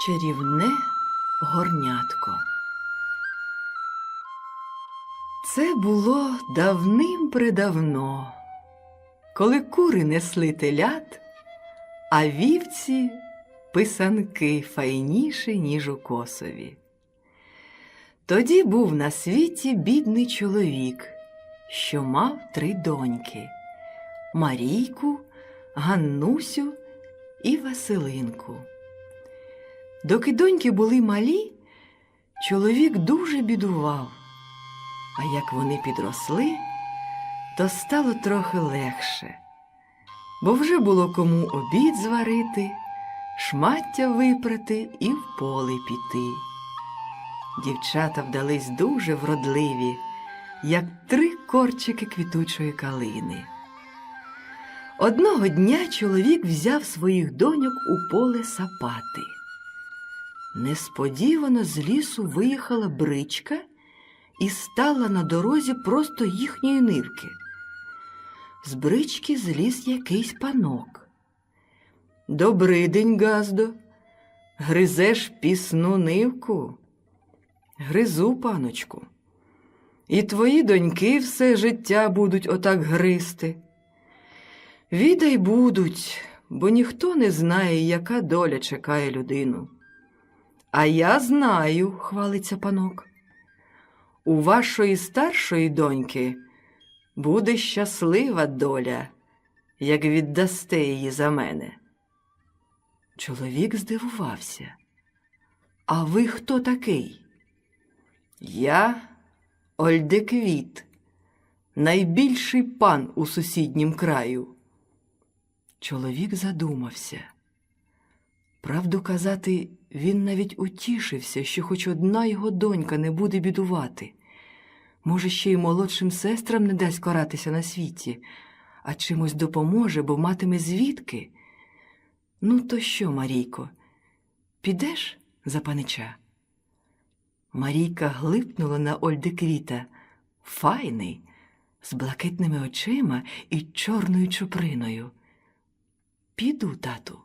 Чарівне горнятко. Це було давним-предавно, коли кури несли телят, а вівці писанки файніші, ніж у косові. Тоді був на світі бідний чоловік, що мав три доньки Марійку, Ганнусю і Василинку. Доки доньки були малі, чоловік дуже бідував, а як вони підросли, то стало трохи легше, бо вже було кому обід зварити, шмаття випрати і в поле піти. Дівчата вдались дуже вродливі, як три корчики квітучої калини. Одного дня чоловік взяв своїх доньок у поле сапати. Несподівано з лісу виїхала бричка і стала на дорозі просто їхньої нивки. З брички зліз якийсь панок. Добрий день, Газдо. Гризеш пісну нивку? Гризу, паночку. І твої доньки все життя будуть отак гризти. Відай будуть, бо ніхто не знає, яка доля чекає людину. А я знаю, хвалиться панок. У вашої старшої доньки буде щаслива доля, як віддасте її за мене. Чоловік здивувався. А ви хто такий? Я Ольдеквіт, найбільший пан у сусіднім краю. Чоловік задумався. Правду казати, він навіть утішився, що хоч одна його донька не буде бідувати. Може, ще й молодшим сестрам не дасть каратися на світі, а чимось допоможе, бо матиме звідки. Ну, то що, Марійко, підеш за панича? Марійка глипнула на Ольдеквіта. Файний, з блакитними очима і чорною чуприною. Піду, тату.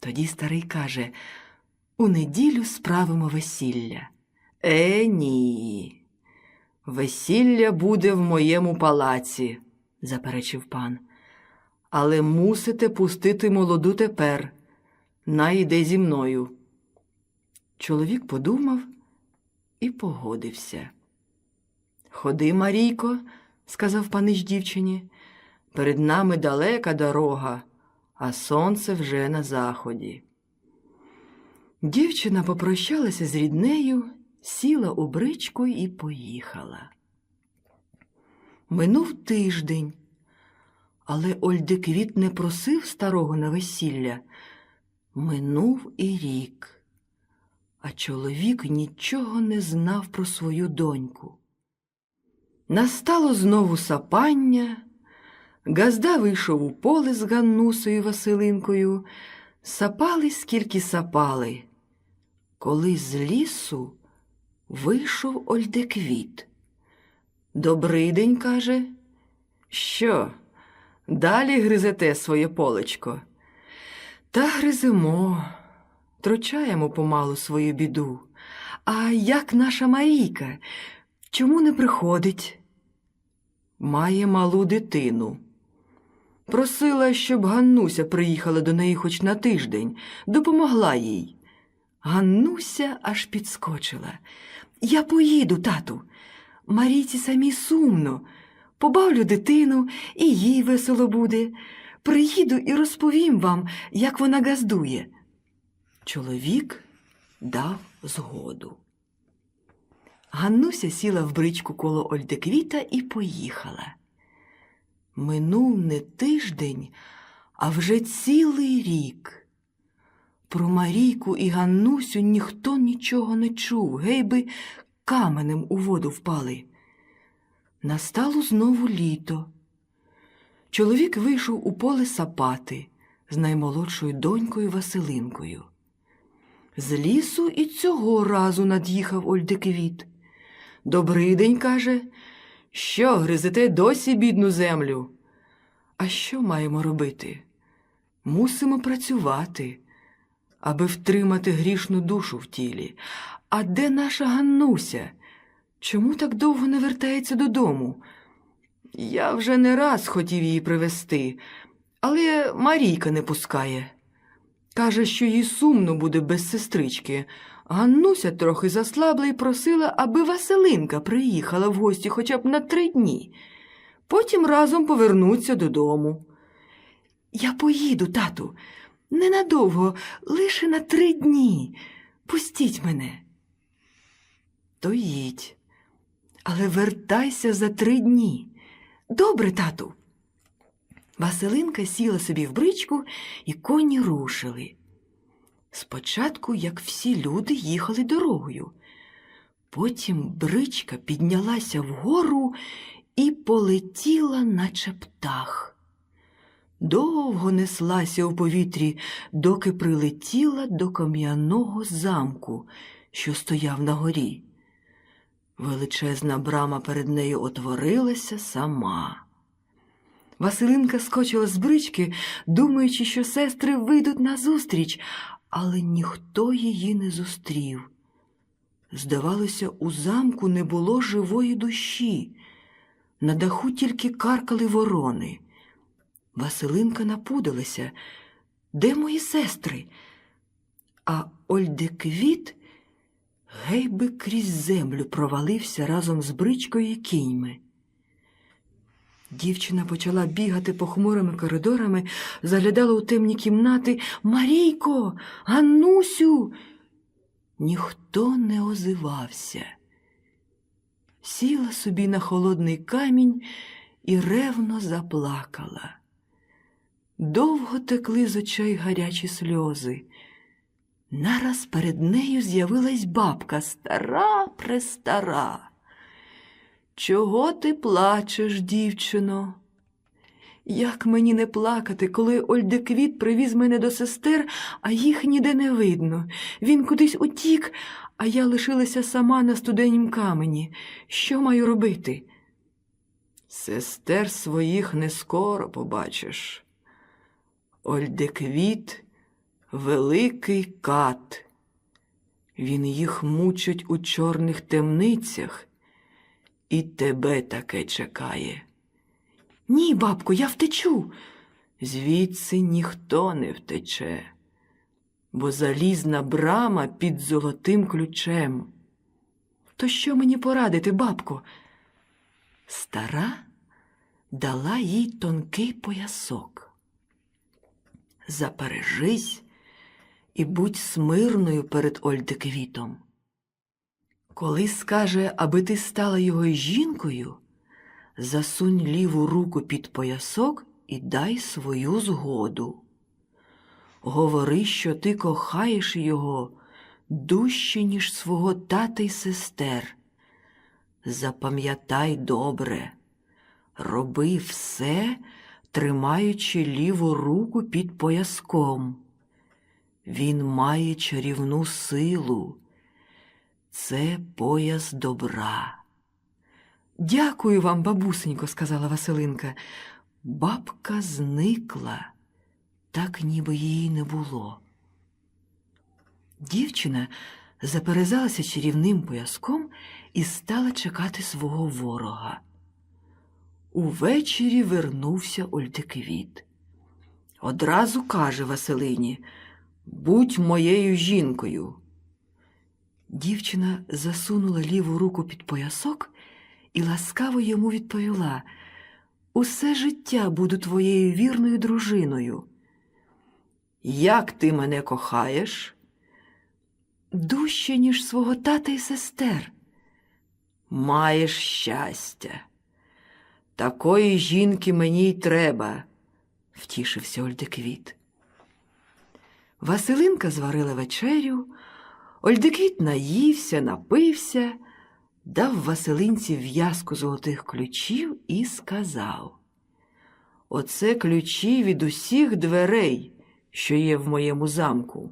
Тоді старий каже у неділю справимо весілля. Е, ні. Весілля буде в моєму палаці, заперечив пан. Але мусите пустити молоду тепер. Найде зі мною. Чоловік подумав і погодився. Ходи, Марійко, сказав панич дівчині, перед нами далека дорога, а сонце вже на заході. Дівчина попрощалася з ріднею, сіла у бричку і поїхала. Минув тиждень, але Ольдеквіт не просив старого на весілля. Минув і рік, а чоловік нічого не знав про свою доньку. Настало знову сапання. Газда вийшов у поле з Ганнусою Василинкою, сапали, скільки сапали. Коли з лісу вийшов Ольдеквіт. Добрий день, каже. Що? Далі гризете своє полечко. Та гриземо, тручаємо помалу свою біду. А як наша Марійка? Чому не приходить? Має малу дитину. Просила, щоб Ганнуся приїхала до неї хоч на тиждень, допомогла їй. Ганнуся аж підскочила. Я поїду, тату. Марійці самі сумно. Побавлю дитину, і їй весело буде. Приїду і розповім вам, як вона газдує. Чоловік дав згоду. Ганнуся сіла в бричку коло Ольдеквіта і поїхала. Минув не тиждень, а вже цілий рік. Про Марійку і Ганнусю ніхто нічого не чув, гей би каменем у воду впали. Настало знову літо. Чоловік вийшов у поле сапати з наймолодшою донькою Василинкою. З лісу і цього разу над'їхав Ольдеквіт. Добрий день, каже. Що, гризете досі бідну землю? А що маємо робити? Мусимо працювати. Аби втримати грішну душу в тілі. А де наша Ганнуся? Чому так довго не вертається додому? Я вже не раз хотів її привезти, але Марійка не пускає. Каже, що їй сумно буде без сестрички. Ганнуся трохи заслабла і просила, аби Василинка приїхала в гості хоча б на три дні. Потім разом повернуться додому. Я поїду, тату, ненадовго, лише на три дні. Пустіть мене. То їдь, але вертайся за три дні. Добре, тату. Василинка сіла собі в бричку, і коні рушили. Спочатку, як всі люди, їхали дорогою. Потім бричка піднялася вгору і полетіла, наче птах. Довго неслася у повітрі, доки прилетіла до кам'яного замку, що стояв на горі. Величезна брама перед нею отворилася сама. Василинка скочила з брички, думаючи, що сестри вийдуть назустріч, але ніхто її не зустрів. Здавалося, у замку не було живої душі. На даху тільки каркали ворони. Василинка напудилася. Де мої сестри? А Ольдеквіт гей би крізь землю провалився разом з бричкою і кіньми. Дівчина почала бігати похмурими коридорами, заглядала у темні кімнати. Марійко, Ганнусю. Ніхто не озивався. Сіла собі на холодний камінь і ревно заплакала. Довго текли з очей гарячі сльози. Нараз перед нею з'явилась бабка стара престара. Чого ти плачеш, дівчино? Як мені не плакати, коли Ольдеквіт привіз мене до сестер, а їх ніде не видно. Він кудись утік, а я лишилася сама на студенім камені. Що маю робити? Сестер своїх не скоро побачиш. Ольдеквіт великий кат. Він їх мучить у чорних темницях, і тебе таке чекає. Ні, бабко, я втечу. Звідси ніхто не втече, бо залізна брама під золотим ключем. То що мені порадити, бабко? Стара дала їй тонкий поясок. Запережись і будь смирною перед Ольдеквітом. Коли скаже, аби ти стала його жінкою, засунь ліву руку під поясок і дай свою згоду. Говори, що ти кохаєш його дужче, ніж свого тата й сестер. Запам'ятай добре, роби все, тримаючи ліву руку під пояском. Він має чарівну силу. Це пояс добра. Дякую вам, бабусенько, сказала Василинка. Бабка зникла, так ніби її не було. Дівчина заперезалася чарівним пояском і стала чекати свого ворога. Увечері вернувся Ольдеквіт. Одразу каже Василині Будь моєю жінкою. Дівчина засунула ліву руку під поясок і ласкаво йому відповіла Усе життя буду твоєю вірною дружиною. Як ти мене кохаєш? Дужче, ніж свого тата і сестер. Маєш щастя. Такої жінки мені й треба, втішився Ольдеквіт. Василинка зварила вечерю, Ольдеквіт наївся, напився, дав Василинці в'язку золотих ключів і сказав Оце ключі від усіх дверей, що є в моєму замку.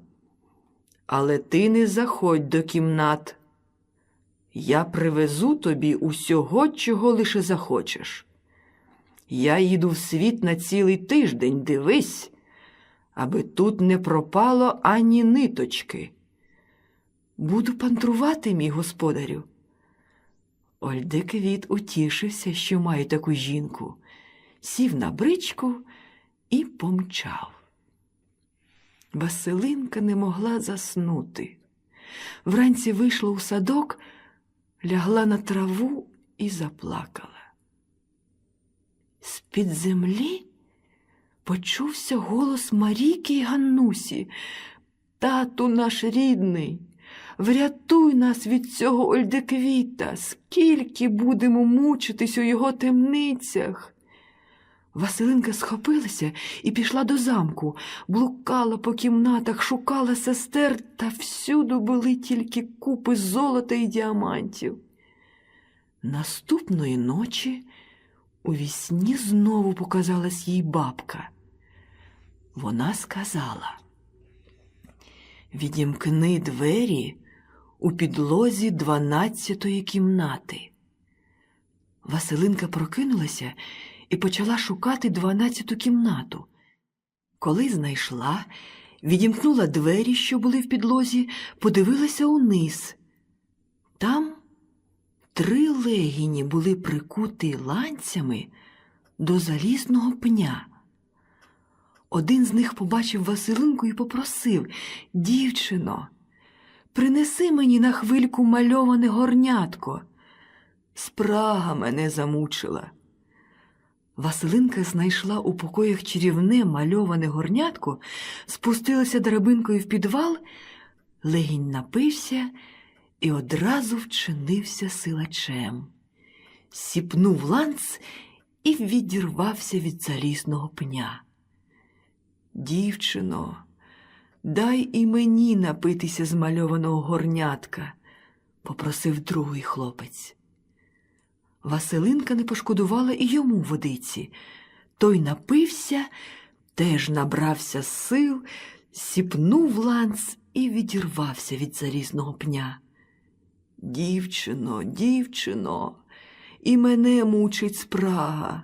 Але ти не заходь до кімнат. Я привезу тобі усього, чого лише захочеш. Я їду в світ на цілий тиждень, дивись, аби тут не пропало ані ниточки. Буду пантрувати, мій господарю. Ольдеквіт утішився, що має таку жінку, сів на бричку і помчав. Василинка не могла заснути. Вранці вийшла у садок, лягла на траву і заплакала. З-під землі почувся голос Марійки й Ганнусі. Тату наш рідний, врятуй нас від цього Ольдеквіта, скільки будемо мучитись у його темницях. Василинка схопилася і пішла до замку, блукала по кімнатах, шукала сестер, та всюди були тільки купи золота і діамантів. Наступної ночі у вісні знову показалась їй бабка. Вона сказала Відімкни двері у підлозі дванадцятої кімнати. Василинка прокинулася і почала шукати дванадцяту кімнату. Коли знайшла, відімкнула двері, що були в підлозі, подивилася униз. Там три легіні були прикуті ланцями до залізного пня. Один з них побачив Василинку і попросив Дівчино, принеси мені на хвильку мальоване горнятко. Спрага мене замучила. Василинка знайшла у покоях чарівне мальоване горнятко, спустилася драбинкою в підвал, легінь напився і одразу вчинився силачем. Сіпнув ланц і відірвався від залізного пня. Дівчино, дай і мені напитися змальованого горнятка, попросив другий хлопець. Василинка не пошкодувала і йому водиці. Той напився, теж набрався сил, сіпнув ланц і відірвався від залізного пня. Дівчино, дівчино, і мене мучить спрага.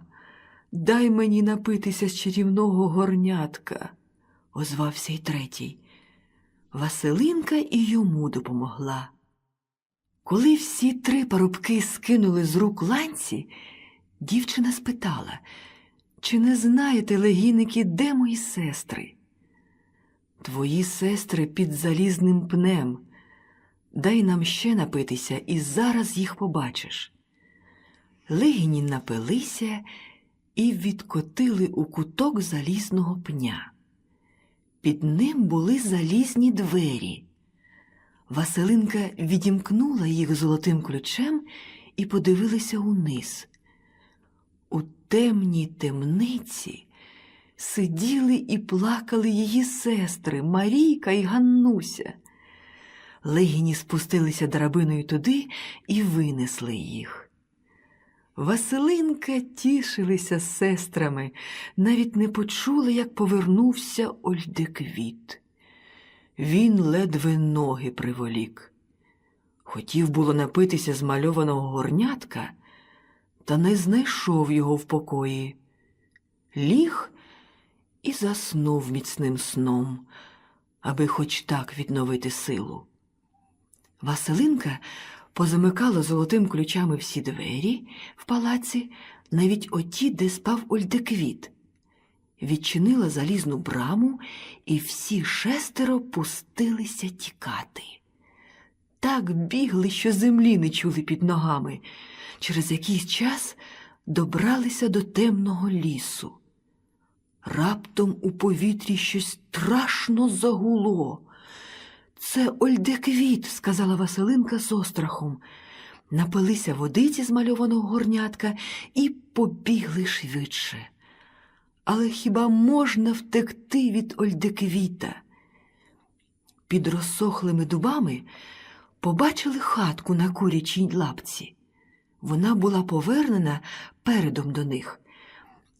Дай мені напитися з чарівного горнятка, озвався й третій. Василинка і йому допомогла. Коли всі три парубки скинули з рук ланці, дівчина спитала, чи не знаєте, легіники, де мої сестри? Твої сестри під залізним пнем. Дай нам ще напитися, і зараз їх побачиш. Легіні напилися і відкотили у куток залізного пня. Під ним були залізні двері. Василинка відімкнула їх золотим ключем і подивилася униз. У темній темниці сиділи і плакали її сестри Марійка і Ганнуся. Легіні спустилися драбиною туди і винесли їх. Василинка тішилися з сестрами, навіть не почули, як повернувся Ольдеквіт. Він ледве ноги приволік. Хотів було напитися змальованого горнятка, та не знайшов його в покої. Ліг і заснув міцним сном, аби хоч так відновити силу. Василинка позамикала золотим ключами всі двері в палаці, навіть оті, де спав Ольдеквіт. Відчинила залізну браму, і всі шестеро пустилися тікати. Так бігли, що землі не чули під ногами. Через якийсь час добралися до темного лісу. Раптом у повітрі щось страшно загуло. Це Ольдеквіт, сказала Василинка з острахом. Напилися водиці з мальованого горнятка і побігли швидше. Але хіба можна втекти від Ольдеквіта? Під розсохлими дубами побачили хатку на курячій лапці. Вона була повернена передом до них.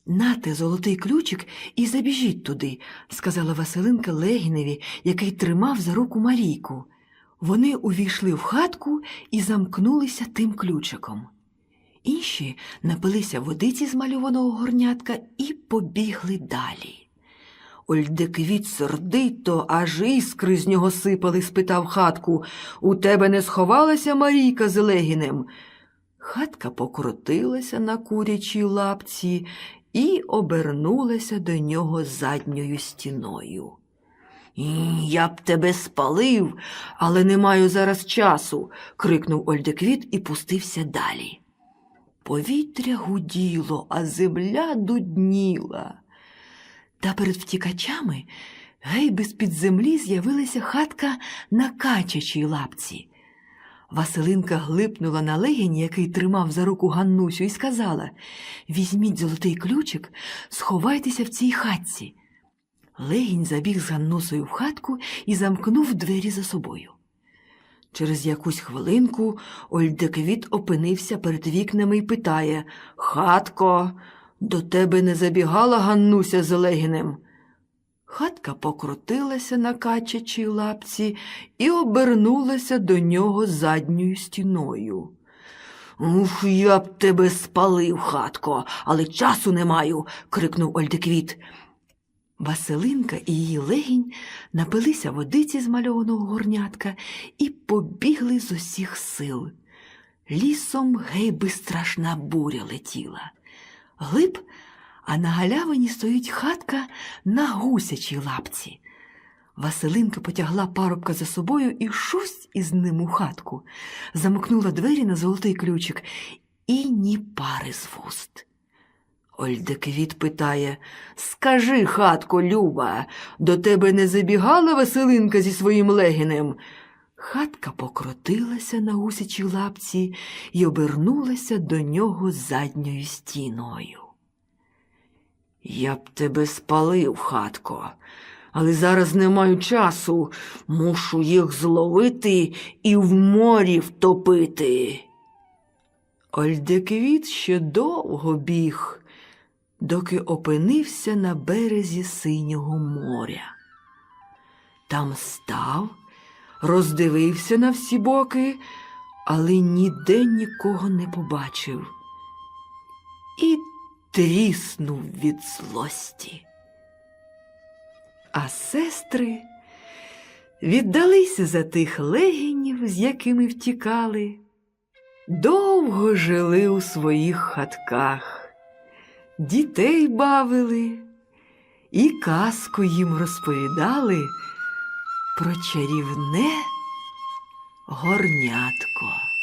Нате золотий ключик і забіжіть туди, сказала Василинка Легіневі, який тримав за руку Марійку. Вони увійшли в хатку і замкнулися тим ключиком. Інші напилися водиці з мальованого горнятка і побігли далі. Ольдеквіт сердито, аж іскри з нього сипали, спитав хатку. У тебе не сховалася Марійка з Легінем? Хатка покрутилася на курячій лапці і обернулася до нього задньою стіною. Я б тебе спалив, але не маю зараз часу, крикнув Ольдеквіт і пустився далі. Повітря гуділо, а земля дудніла. Та перед втікачами гей з-під землі з'явилася хатка на качачій лапці. Василинка глипнула на легінь, який тримав за руку Ганнусю, і сказала Візьміть золотий ключик, сховайтеся в цій хатці. Легінь забіг з Ганнусою в хатку і замкнув двері за собою. Через якусь хвилинку Ольдеквіт опинився перед вікнами і питає Хатко, до тебе не забігала Ганнуся з Легінем? Хатка покрутилася на качачій лапці і обернулася до нього задньою стіною. Ух, я б тебе спалив, хатко, але часу не маю. крикнув Ольдеквіт. Василинка і її легінь напилися водиці з мальованого горнятка і побігли з усіх сил. Лісом гейби страшна буря летіла. Глиб, а на галявині стоїть хатка на гусячій лапці. Василинка потягла парубка за собою і шусть із ним у хатку, замкнула двері на золотий ключик і ні пари з вуст. Ольдеквіт питає Скажи, хатко, Люба, до тебе не забігала Василинка зі своїм легінем? Хатка покрутилася на гусячій лапці і обернулася до нього задньою стіною. Я б тебе спалив, хатко, але зараз не маю часу, мушу їх зловити і в морі втопити. Ольдеквіт ще довго біг, доки опинився на березі синього моря. Там став, роздивився на всі боки, але ніде нікого не побачив і тріснув від злості. А сестри віддалися за тих легінів, з якими втікали, довго жили у своїх хатках, дітей бавили і казку їм розповідали про чарівне горнятко.